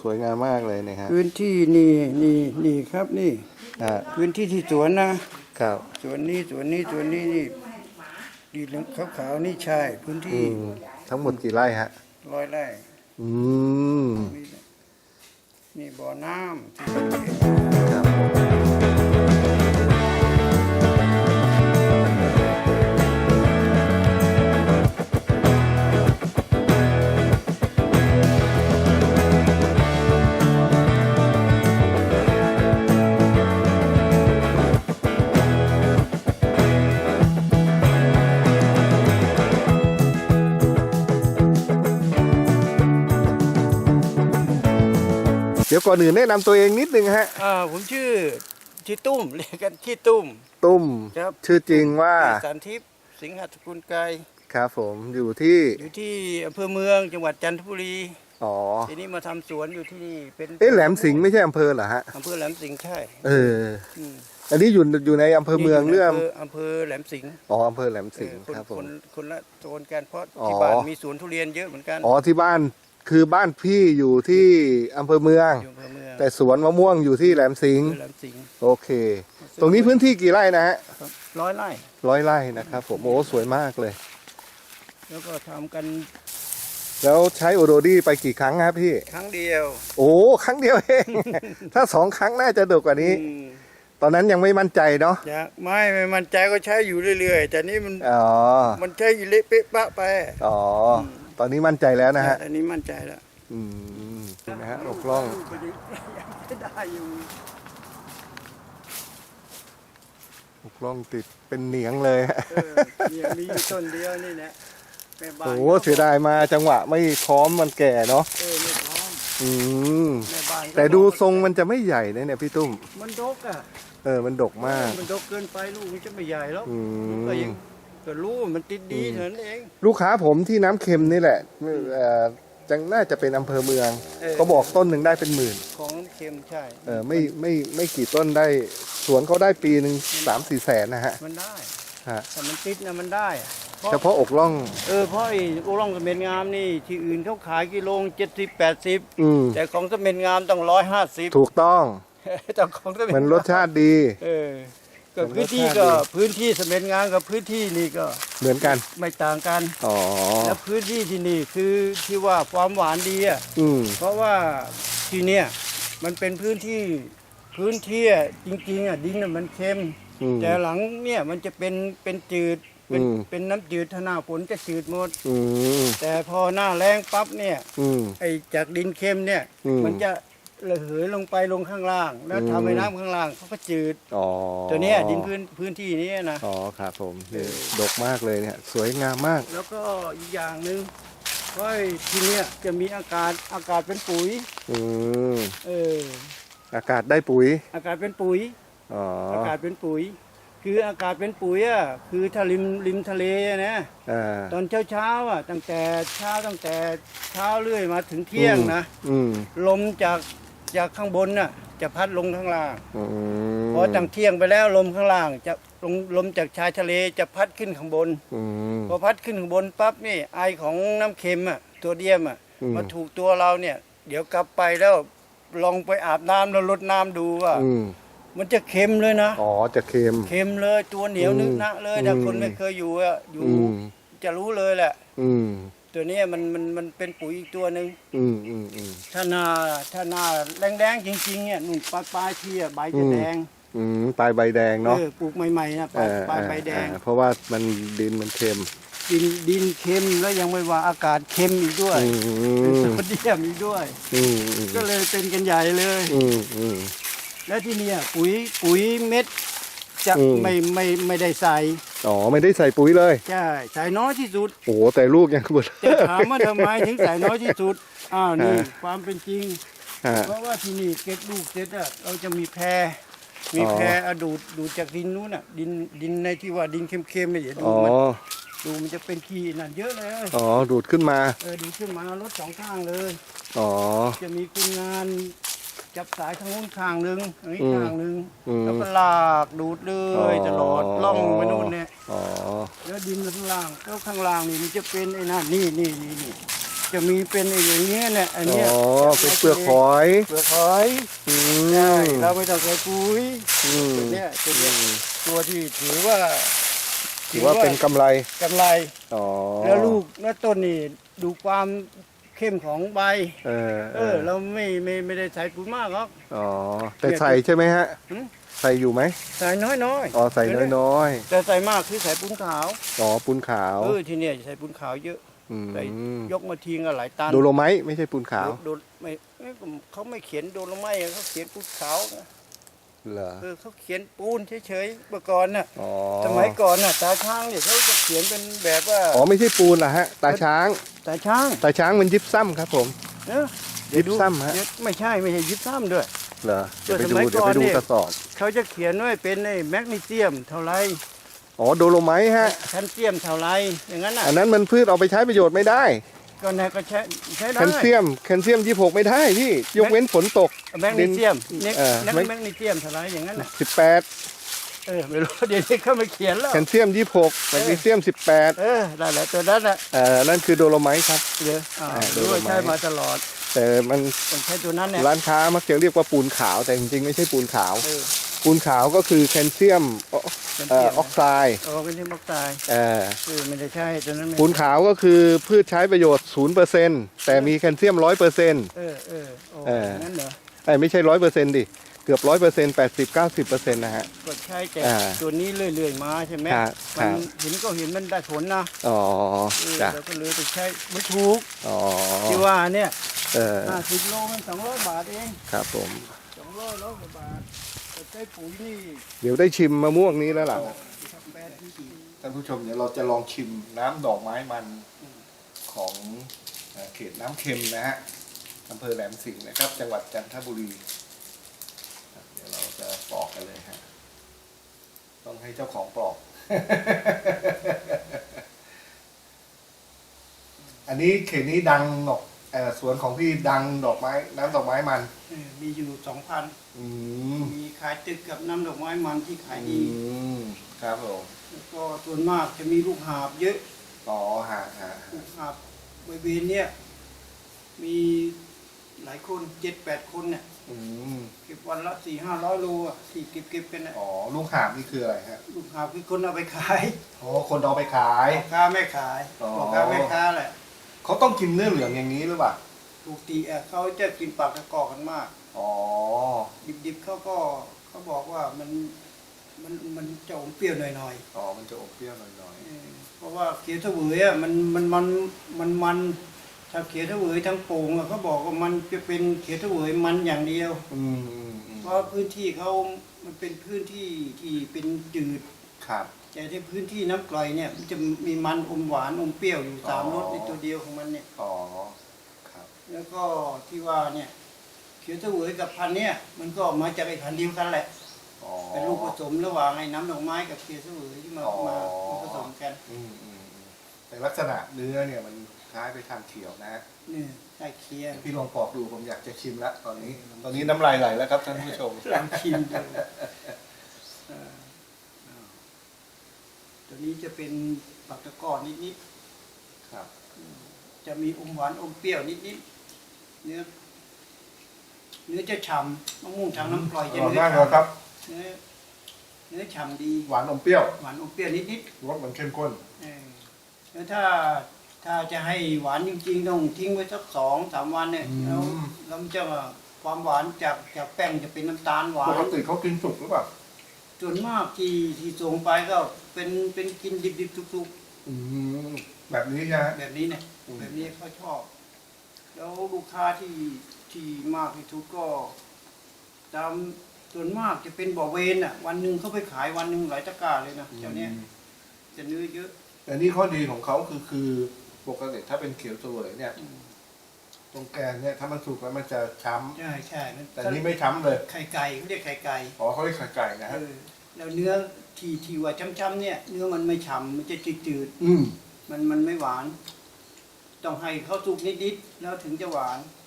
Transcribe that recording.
สวยงามมากเลยเนะฮะพื้นที่นี่นี่นี่ครับนี่อ่าพื้นที่ที่สวนนะครับสวนนี้สวนนี้สวนนี้นี่ดีเหลืองขาวๆนี่ใช่พื้นอืที่มทั้งหมดกี่ไร่ฮะ ร้อยไร่อืมนี่นี่บ่อน้ำที่ ครับ เดี๋ยวก่อนอื่นแนะนำตัวเองนิดนึงฮะ อ่าผมชื่อที่ตุ้มเรียกกันที่ตุ้ม ตุ้ม ครับ ชื่อจริงว่าสันทิพย์สิงหสกุลไกรครับผมอยู่ที่อยู่ที่อำเภอเมืองจังหวัดจันทบุรี อ๋อทีนี้มาทำสวนอยู่ที่นี่เป็นเอ๊ะแหลมสิงห์ไม่ใช่อำเภอเหรอฮะอำเภอแหลมสิงห์ใช่เออ อืมอันนี้อยู่อยู่ในอำเภอเมืองเรื่องยู่ในอำเภอแหลมสิงห์อ๋ออำเภอแหลมสิงห์เออครับผคม นคนละโซนกันเพราะอ๋อที่บ้านมีสวนทุเรียนเยอะเหมือนกัน อ๋อที่บ้าน คือบ้านพี่อยู่ที่อำเภอเมือง อยู่อำเภอเมืองแต่สวนมะม่วงอยู่ที่แหลมสิงห์แหลมสิงห์โอเค ตรงนี้พื้นที่กี่ไร่นะฮะครับร้อยไร่ ร้อยไร่นะครับผมโอ้สวยมากเลย แล้วก็ทำกันแล้วใช้โอโดดี้ไปกี่ครั้งครับพี่ ครั้งเดียวโอ้ครั้งเดียวเอง ถ้าสองครั้งน่าจะดกกว่านี้ อืมตอนนั้นยังไม่มั่นใจเนาะจะไม่ไม่มันใจก็ใช้อยู่เรื่อยๆ แต่นี่มันอ๋อมันใช้อยู่เละเป๊ะปะไป อ๋อ ตอนนี้มั่นใจแล้วนะฮะอันนี้มั่นใจแล้วอืมเห็นไหมฮะอกล่องก็ยังได้อยู่อกล่องติดเป็นเหนียงเลยฮะเออเนี่ยมีอยู่ต้นเดียวนี่แหละแม่บ้านโอ้โหเสียดายมาจังหวะไม่พร้อมมันแก่เนาะเออไม่พร้อมอืมแม่บ้านก็แต่ดูทรงมันจะไม่ใหญ่นะเนี่ยพี่ตุ้มมันดกอะ เออมันดกมาก มันดกเกินไปลูกมันจะไม่ใหญ่แล้วอืก็ยัมง ก็รู้ว่ามันติดดีเท่านั้นเอง ลูกค้าผมที่น้ำเค็มนี่แหละเอ่อจังน่าจะเป็นอำเภอเมือง เออ ก็บอกต้นหนึ่งได้เป็นหมื่นของเค็มใช่ เออไม่ไม่ไม่กี่ต้นได้สวนเขาได้ปีหนึ่งสามสี่แสนนะฮะมันได้ฮะแต่มันติดนะมันได้อะเพราะเฉพาะอกล่อง เออเพราะไอ้โอร่องสเม็ดงามนี่ที่อื่นเขาขายกิโลเจ็ดสิบแปดสิบอืม แต่ของสเม็ดงามต้องร้อยห้าสิบถูกต้อง แต่ของสเม็ดมันรสชาติดี เออ ก็มันพื้นที่รสชาติก็ดีพื้นที่สเม็ดงามกับพื้นที่นี่ก็เหมือนกัน ไม่ต่างกัน อ๋อ แล้วพื้นที่ที่นี่คือที่ว่าความหวานดีอะอืม เพราะว่าที่เนี่ยมันเป็นพื้นที่พื้นที่อะจริงๆอะดินน่ะมันเค็ม อืม แต่หลังเนี่ยมันจะเป็นเป็นจืดเป็นอืม เป็นน้ำจืดถ้าหน้าฝนจะจืดหมด อืม แต่พอหน้าแรงปั๊บเนี่ย อืม ไอ้จากดินเค็มเนี่ย อืม มันจะ ระเหยลงไปลงข้างล่าง แล้วอืมทำให้น้ำข้างล่างเขาก็จืด อ๋อตัวเนี้ยดินพื้นพื้นที่นี้นะ อ๋อครับผมนี่ดกมากเลยเนี่ยสวยงามมาก แล้วก็อีกอย่างหนึ่งว่าที่เนี้ยจะมีอากาศอากาศเป็นปุ๋ย อืมเออ อากาศได้ปุ๋ย อากาศเป็นปุ๋ย อ๋ออากาศเป็นปุ๋ย คืออากาศเป็นปุ๋ยอะคือถ้าริมริมทะเลอะนะ อ่าตอนเช้าเช้าๆอะตั้งแต่เช้าตั้งแต่เช้าเรื่อยมาถึงเที่ยงนะ อืม ลมจาก จากข้างบนน่ะจะพัดลงข้างล่างอืมพอตั้งเที่ยงไปแล้วลมข้างล่าง จะลมลมจากชายทะเลจะพัดขึ้นข้างบน อืม พอพัดขึ้นข้างบนปั๊บนี่ไอของน้ำเค็มอะตัวเดียมอะอืม มาถูกตัวเราเนี่ย เดี๋ยวกลับไปแล้วลองไปอาบน้ำแล้วลดน้ำดูว่าอืมมันจะเค็มเลยนะ อ๋อจะเค็ม เค็มเลยตัวเหนียวอืมนึกนะเลยถ้าอืมคนไม่เคยอยู่อะอยู่อืม จะรู้เลยแหละ อืม ตัวเนี้ยมันมันมันเป็นปุ๋ยอีกตัวหนึ่งอืมอืมอืม ถ้าหน้าถ้าหน้าแรงๆจริงๆเนี่ยนุ่นปลายปลายที่อะใบจะแดงอืมปลายใบแดงเนาะเออปลูกใหม่ๆนะปเอลายอปลายใบแดงเออเพราะว่ามันดินมันเค็มดินดินเค็มแล้วยังไม่ว่าอากาศเค็มอีกด้วยอืเป็นมโซเดียมอีกด้วย อืมอืมก็เลยเป็นกันใหญ่เลย อืมอืม และที่เนี่ยปุ๋ยปุ๋ยเม็ดจะอืม ไม่ไม่ไม่ได้ใส่ อ๋อไม่ได้ใส่ปุ๋ยเลยใช่ใส่น้อยที่สุดโอ้โหแต่ลูกยังเบลจะถามว่าทำไมถึงใส่น้อยที่สุดอ้าวนี่ฮะความเป็นจริงฮะเพราะว่าที่นี่เก็บลูกเสร็จอะเราจะมีแพรมีอ๋อแพรอะดูดดูดจากดินนู้นอะดินดินในที่ว่าดินเค็มๆเนี่ยเดี๋ยวดูอ๋อมันดูมันจะเป็นขี้นั่นเยอะเลยอ๋อดูดขึ้นมาเออดูขึ้นมารถสองข้างเลย อ๋อ จะมีคนงานจับสายทางนู้นข้างหนึ่งอันนี้อืมข้างหนึ่งอืมแล้วก็ลากดูดเลยตลอดล่องไปนู่นเนี่ย อ๋อ แล้วดินข้างล่างแล้วข้างล่างนี่มันจะเป็นไอ้นั่นนี่นี่นี่นี่จะมีเป็นอย่างเงี้ยเนี่ยอันอ๋เนี้ยอ เป็นเปลือกหอย เปลือกหอยอืใช่มเราไม่ต้องใส่ปุ๋ยอืมตัวเนี้ยตัวเนี้ยตัวที่ถือว่าถือว่าเป็นกำไร กำไร อ๋อแล้วลูกแล้วต้นนี่ดูความเข้มของใบ เออเออเราไม่ไม่ไม่ได้ใส่ปุ๋ยมากหรอก อ๋อ แต่ใส่ใช่ไหมฮะ หืม ใส่อยู่ไหมใส่น้อยน้อยอ๋อใส่น้อยแต่ใส่มากคือใส่ปุ้นขาวๆอ๋อปูนขาวเออที่เนี่ยใส่ปุ้นขาวเยอะมใส่ยกมาทิ้งก็หลายตันโดโลไมต์ไม่ใช่ปูนขาวโดนไม่ไม่เขาไม่เขียนโดนลงไม้เขาเขียนปุ้นขาวนะเหรอเออเขาเขียนปูนเฉยๆเมื่อก่อนน่ะอ๋อสมัยก่อนน่ะตาช้างเนี่ยเขาจะเขียนเป็นแบบว่าอ๋อไม่ใช่ปูนเหรอฮะ ตาช้าง ตาช้าง ตาช้างมันยิบซ้ำครับผมเนอะยิบซ้ำฮะเดี๋ยวไม่ใช่ไม่ใช่ยิบซ้ำด้วย เหรอเดี๋ยวไปสดูมัยเดี๋ยวก่อนไปดูเนี่ยกระสอบ เขาจะเขียนไว้เป็นไอ้แมกนีเซียมเท่าไรอ๋อโดโลไมต์ฮะแคลเซียมเท่าไรอย่างนั้นน่ะอันนั้นมันพืชเอาไปใช้ประโยชน์ไม่ได้ ก็นายก็ใช้ใช้แคได้ลเซียมแคลเซียมยี่หกไม่ได้พี่ยกเว้นฝนตกแมกนีเซียมเนี่ยเออแมกแมกแมกนีเซียมเท่าไรอย่างนั้นน่ะสิบแปดเออไม่รู้เดี๋ยวนี้เขาไม่เขียนแล้วแคลเซียมยี่หกแมกนีเซียมสิบแปดเออได้แหละตัวนั้นน่ะเอ่อนั่นคือโดโลไมต์ครับเดี๋ยวอ่าอ่ารู้ว่าโดนไม้ใช้มาตลอด แต่มันต้องใช้ตัวนั้นเนี่ยร้านค้ามักจะเรียกว่าปูนขาวแต่จริงๆไม่ใช่ปูนขาวเออปูนขาวก็คือแคลเซียมอเป็นเอ่เทีอยมออกไซด์เออเป็นที่มักตายเอ่อเออไม่ได้ใช่ตัวนั้นไม่ปูนขาวก็คือพืชใช้ประโยชน์0%แต่มีแคลเซียม100%เเออเออโอ้เออนั่นเหรออ้ยไม่ใช่100%ดิเกือบ100% 80 90%นะฮะ ก็ใช่แต่อ่าตัวนี้เรื่อยๆมาใช่ไหมครับมัครับ เห็นก็เห็นมันได้ผลนะอ๋อเออจ้ะเราก็เลยไปใช้ไม่ถูกอ๋อที่ว่าเนี่ยเออห้าสิบโลมันสองร้อยบาทเองครับผม สองร้อยร้อยกว่าบาทแต่ใช้ปุ๋ยนี่เดี๋ยวได้ชิมมะม่วงนี้แล้วล่ะแปดที่สี่ท่านผู้ชมเดี๋ยวเราจะลองชิมน้ำดอกไม้มันของเอ่อเขตน้ำเค็มนะฮะอำเภอแหลมสิงห์นะครับ จังหวัดจันทบุรีครับเดี๋ยวเราจะปอ กกันเลยฮะ ต้องให้เจ้าของปอก อันนี้เขตนี้ดังดอกเอ่อสวนของพี่ดังดอกไม้ น้ำดอกไม้มัน เออมีอยู่สองพันอืมมีขายตึกกับน้ำดอกไม้มันที่ขายอืดีมครับผมแล้วก็ส่วนมากจะมีลูกหาบเยอะอ๋อฮะฮะลูกหาบบริเวณเนี่ยมีหลายคนเจ็ดแปดคนเนี่ย อืมเก็บวันละสี่ห้าร้อยโลอะที่เก็บเก็บกันน่ะอ๋อลูกหาบนี่คืออะไรฮะลูกหาบคือคนเอาไปขายอ๋อคนเอาไปขาย พ่อค้าแม่ขายอ๋อ พ่อค้าแม่ค้าแหละเขาต้องกินเนื้อเหลืองอย่างนี้หรือเปล่าปกติอะเขาจะกินปลากระกอกกันมาก อ๋อดิบๆเขาก็เขาบอกว่ามันมันมันจะอมเปรี้ยวหน่อยอ๋อมันจะอมเปรี้ยวหน่อยๆเออเพราะว่าเขียวเสวยอะมันมันมันมันมัน ถ้าเขียวเสวยทั้งโป่งอะเขาบอกว่ามันจะเป็นเขียวเสวยมันอย่างเดียวๆอืมอืมอืมเพราะพื้นที่เขามันเป็นพื้นที่ที่เป็นจืด ครับ แต่ที่พื้นที่น้ำกร่อยเนี่ยมันจะมีมันอมหวานอมเปรี้ยวอยู่สามอ๋อรสในตัวเดียวของมันเนี่ย อ๋อครับ แล้วก็ที่ว่าเนี่ยเขียวเสวยกับพันธุ์เนี่ย มันก็มาจากไอ้พันธุ์เดียวกันแหละ อ๋อ เป็นลูกผสมระหว่างไอ้น้ำดอกไม้กับเขียวเสวยที่มาอ๋อ มามาผสมกัน อืมอืมอืมแต่ลักษณะเนื้อเนี่ยมัน คล้ายไปทางเขียวนะนี่ใกล้เคียงพี่ลองปอกดูผมอยากจะชิมแล้วตอนนี้ ตอนนี้น้ำลายไหลแล้วครับท่านผู้ชมลองชิมดูเอออ้าวตัวนี้จะเป็นปักตะกร้อนิดครับ ๆ จะมีอมหวานอมเปรี้ยวนิดๆ เนื้อ เนื้อจะฉ่ำมะม่วงทางน้ำกร่อยอจะร่อยเนื้อมากเลยครับ ฉ่ำเนื้อเนื้อฉ่ำดี หวานอมเปรี้ยว หวานอมเปรี้ยวนิดรสมันเข้มข้น ๆเออแล้วถ้า ถ้าจะให้หวานจริงๆต้องทิ้งไว้สักสองสามวันเนี่ยอืม แล้วแล้วมันจะความหวานจากจากแป้งจะเป็นน้ำตาลหวาปนกติเขากินสุกหรือเปล่าส่วนมากที่ที่ส่งไปก็เป็นเป็นกินดิบๆทุกอืมแบบนี้นะฮะๆแบบนี้เนี่ยอืม แบบนี้เขาชอบ แล้วลูกค้าที่ที่มากที่สุดก็ตามส่วนมากจะเป็นบ่อเวนอะ วันหนึ่งเขาไปขายวันหนึ่งหลายตะกร้าเลยนะเจ้าเนี้ยจะเนื้อเยอะ แต่นี่ข้อดีของเขาคือคือ ปกติถ้าเป็นเขียวเสวยเนี่ยอืมตรงแกนเนี่ยถ้ามันสุกแล้วมันจะช้ใช่ใช่มันำแต่นี่ไม่ช้ำเลยไข่ไก่เขาเรียกไข่ไก่อ๋อเขาเรียกไข่ไก่นะเอฮะอแล้วเนื้อที่ที่ว่าช้ำๆเนี่ย เนื้อมันไม่ฉ่ำมันจะจืดอืม ๆมันมันไม่หวาน ต้องให้เขาสุกนิดๆแล้วถึงจะหวานอ